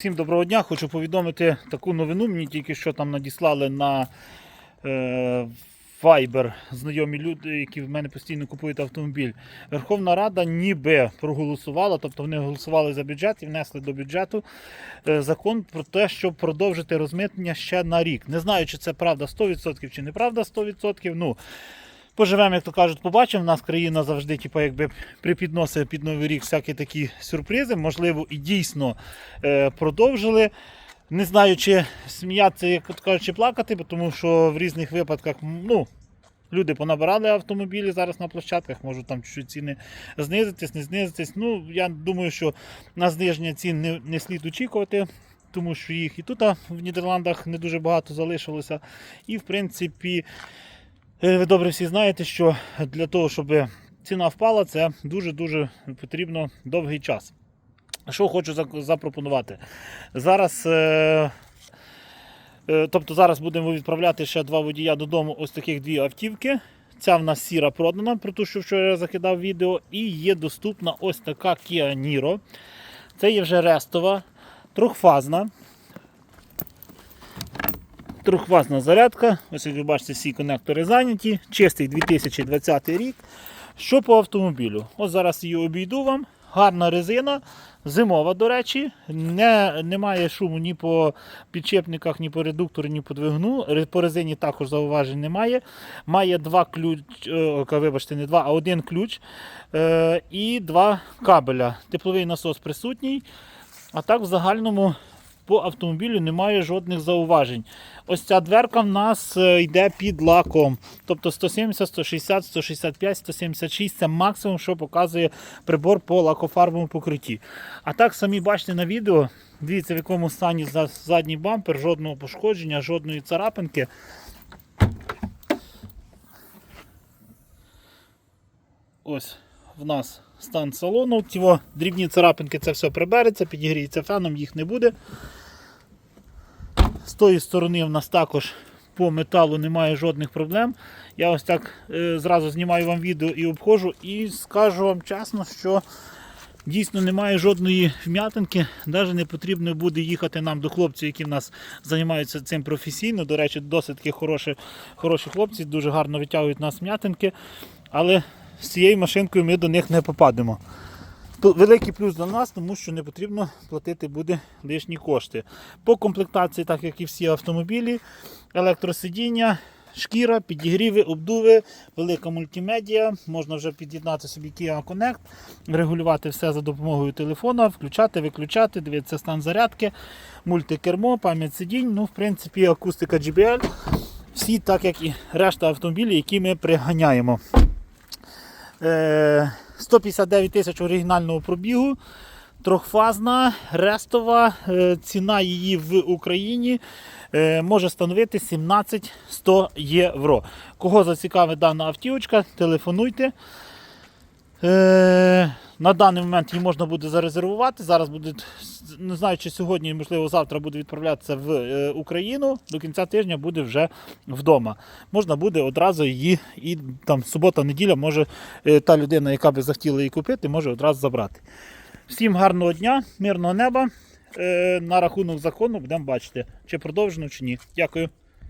Всім доброго дня. Хочу повідомити таку новину. Мені тільки що там надіслали на е, Viber знайомі люди, які в мене постійно купують автомобіль. Верховна Рада ніби проголосувала, тобто вони голосували за бюджет і внесли до бюджету е, закон про те, щоб продовжити розмитнення ще на рік. Не знаю, чи це правда 100% чи неправда 100%. Ну, Поживемо, як то кажуть, побачимо. У нас країна завжди, типу, якби припідносить під новий рік всякі такі сюрпризи. Можливо, і дійсно е, продовжили. Не знаю, чи сміятися, як то кажуть, чи плакати, тому що в різних випадках ну, люди понабирали автомобілі зараз на площадках, можуть там чуть-чуть ціни знизитись, не знизитись. Ну, я думаю, що на зниження цін не, не слід очікувати. Тому що їх і тут в Нідерландах не дуже багато залишилося. І в принципі, Ви добре всі знаєте, що для того, щоб ціна впала, це дуже-дуже потрібно довгий час. Що хочу запропонувати? Зараз, е, е, тобто зараз будемо відправляти ще два водія додому, ось таких дві автівки. Ця в нас сіра продана, про ту, що вчора я закидав відео, і є доступна ось така Kia Niro. Це є вже рестова, трьохфазна. Трьохфазна зарядка. Ось як ви бачите, всі конектори зайняті. Чистий 2020 рік. Що по автомобілю? Ось зараз її обійду вам. Гарна резина, зимова, до речі. Не, немає шуму ні по підчепниках, ні по редуктору, ні по двигуну. По резині також зауважень немає. Має два ключ, е, вибачте, не два, а один ключ е, і два кабеля. Тепловий насос присутній. А так в загальному по автомобілю немає жодних зауважень. Ось ця дверка в нас е, йде під лаком. Тобто 170, 160, 165, 176 це максимум, що показує прибор по лакофарбовому покритті. А так самі бачите на відео, дивіться в якому стані задній бампер, жодного пошкодження, жодної царапинки. Ось в нас стан салону. Ті дрібні царапинки це все прибереться, підігріється феном, їх не буде. З тої сторони в нас також по металу немає жодних проблем. Я ось так е, зразу знімаю вам відео і обходжу, і скажу вам чесно, що дійсно немає жодної вм'ятинки. Навіть не потрібно буде їхати нам до хлопців, які в нас займаються цим професійно. До речі, досить хороші, хороші хлопці, дуже гарно витягують нас м'ятинки. Але з цією машинкою ми до них не попадемо. Великий плюс для нас, тому що не потрібно платити буде лишні кошти. По комплектації, так як і всі автомобілі, електросидіння, шкіра, підігріви, обдуви, велика мультимедіа. Можна вже під'єднати собі Kia Connect, регулювати все за допомогою телефона, включати, виключати, дивитися стан зарядки, мультикермо, пам'ять сидінь. Ну, в принципі, акустика JBL. Всі, так як і решта автомобілів, які ми приганяємо. Е, 159 тисяч оригінального пробігу. Трьохфазна, рестова, е, ціна її в Україні е, може становити 17 100 євро. Кого зацікавить дана автівочка, телефонуйте. На даний момент її можна буде зарезервувати. Зараз буде, не знаю, чи сьогодні, можливо, завтра буде відправлятися в е, Україну. До кінця тижня буде вже вдома. Можна буде одразу її, і там субота-неділя, може е, та людина, яка би захотіла її купити, може одразу забрати. Всім гарного дня, мирного неба. Е, на рахунок закону будемо бачити, чи продовжено, чи ні. Дякую.